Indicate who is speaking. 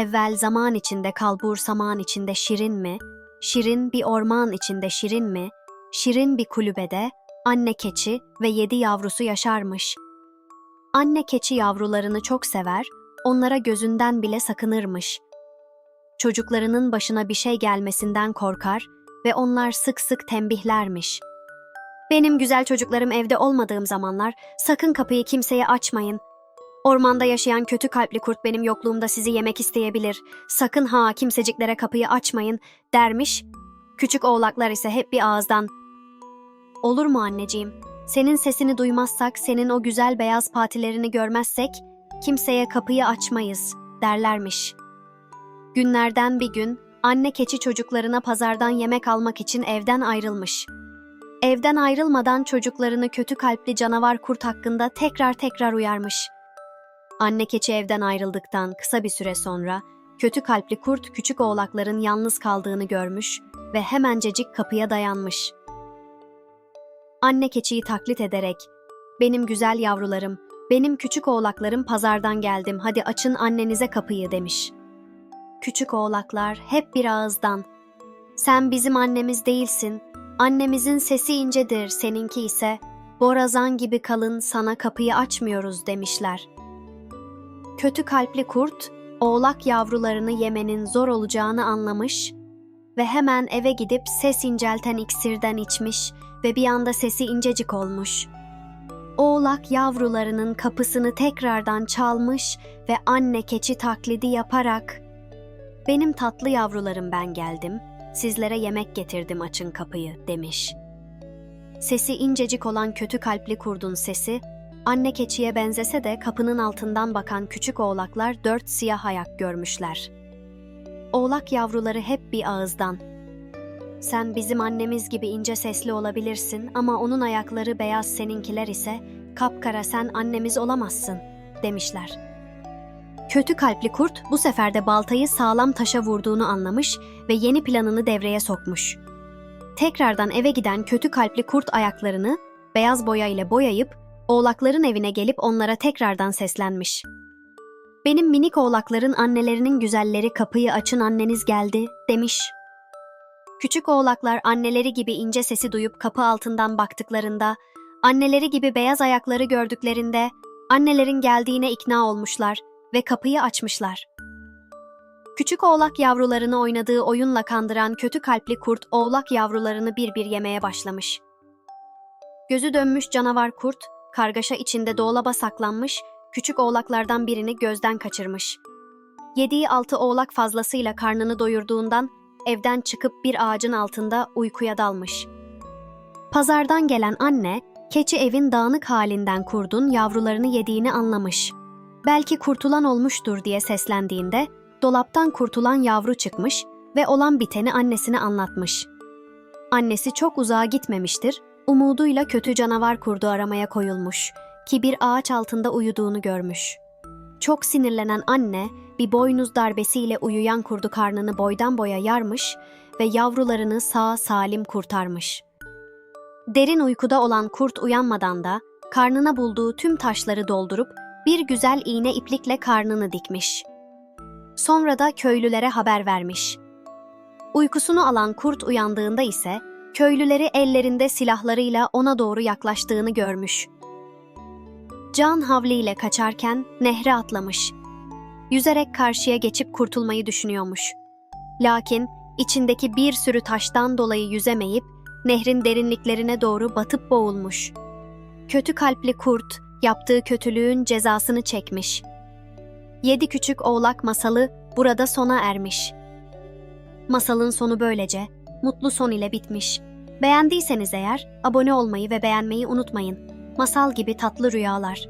Speaker 1: Evvel zaman içinde kalbur saman içinde şirin mi? Şirin bir orman içinde şirin mi? Şirin bir kulübede anne keçi ve yedi yavrusu yaşarmış. Anne keçi yavrularını çok sever, onlara gözünden bile sakınırmış. Çocuklarının başına bir şey gelmesinden korkar ve onlar sık sık tembihlermiş. Benim güzel çocuklarım evde olmadığım zamanlar sakın kapıyı kimseye açmayın. Ormanda yaşayan kötü kalpli kurt benim yokluğumda sizi yemek isteyebilir. Sakın ha kimseciklere kapıyı açmayın dermiş. Küçük oğlaklar ise hep bir ağızdan. Olur mu anneciğim? Senin sesini duymazsak, senin o güzel beyaz patilerini görmezsek kimseye kapıyı açmayız derlermiş. Günlerden bir gün anne keçi çocuklarına pazardan yemek almak için evden ayrılmış. Evden ayrılmadan çocuklarını kötü kalpli canavar kurt hakkında tekrar tekrar uyarmış. Anne keçi evden ayrıldıktan kısa bir süre sonra kötü kalpli kurt küçük oğlakların yalnız kaldığını görmüş ve hemencecik kapıya dayanmış. Anne keçiyi taklit ederek "Benim güzel yavrularım, benim küçük oğlaklarım pazardan geldim. Hadi açın annenize kapıyı." demiş. Küçük oğlaklar hep bir ağızdan "Sen bizim annemiz değilsin. Annemizin sesi incedir, seninki ise borazan gibi kalın sana kapıyı açmıyoruz." demişler. Kötü kalpli kurt, oğlak yavrularını yemenin zor olacağını anlamış ve hemen eve gidip ses incelten iksirden içmiş ve bir anda sesi incecik olmuş. Oğlak yavrularının kapısını tekrardan çalmış ve anne keçi taklidi yaparak "Benim tatlı yavrularım ben geldim. Sizlere yemek getirdim açın kapıyı." demiş. Sesi incecik olan kötü kalpli kurdun sesi Anne keçiye benzese de kapının altından bakan küçük oğlaklar dört siyah ayak görmüşler. Oğlak yavruları hep bir ağızdan. Sen bizim annemiz gibi ince sesli olabilirsin ama onun ayakları beyaz seninkiler ise kapkara sen annemiz olamazsın demişler. Kötü kalpli kurt bu sefer de baltayı sağlam taşa vurduğunu anlamış ve yeni planını devreye sokmuş. Tekrardan eve giden kötü kalpli kurt ayaklarını beyaz boya ile boyayıp oğlakların evine gelip onlara tekrardan seslenmiş. Benim minik oğlakların annelerinin güzelleri kapıyı açın anneniz geldi demiş. Küçük oğlaklar anneleri gibi ince sesi duyup kapı altından baktıklarında, anneleri gibi beyaz ayakları gördüklerinde annelerin geldiğine ikna olmuşlar ve kapıyı açmışlar. Küçük oğlak yavrularını oynadığı oyunla kandıran kötü kalpli kurt oğlak yavrularını bir bir yemeye başlamış. Gözü dönmüş canavar kurt kargaşa içinde dolaba saklanmış, küçük oğlaklardan birini gözden kaçırmış. Yediği altı oğlak fazlasıyla karnını doyurduğundan evden çıkıp bir ağacın altında uykuya dalmış. Pazardan gelen anne, keçi evin dağınık halinden kurdun yavrularını yediğini anlamış. Belki kurtulan olmuştur diye seslendiğinde, dolaptan kurtulan yavru çıkmış ve olan biteni annesine anlatmış. Annesi çok uzağa gitmemiştir, umuduyla kötü canavar kurdu aramaya koyulmuş ki bir ağaç altında uyuduğunu görmüş. Çok sinirlenen anne bir boynuz darbesiyle uyuyan kurdu karnını boydan boya yarmış ve yavrularını sağ salim kurtarmış. Derin uykuda olan kurt uyanmadan da karnına bulduğu tüm taşları doldurup bir güzel iğne iplikle karnını dikmiş. Sonra da köylülere haber vermiş. Uykusunu alan kurt uyandığında ise köylüleri ellerinde silahlarıyla ona doğru yaklaştığını görmüş. Can havliyle kaçarken nehre atlamış. Yüzerek karşıya geçip kurtulmayı düşünüyormuş. Lakin içindeki bir sürü taştan dolayı yüzemeyip nehrin derinliklerine doğru batıp boğulmuş. Kötü kalpli kurt yaptığı kötülüğün cezasını çekmiş. Yedi küçük oğlak masalı burada sona ermiş. Masalın sonu böylece mutlu son ile bitmiş. Beğendiyseniz eğer abone olmayı ve beğenmeyi unutmayın. Masal gibi tatlı rüyalar.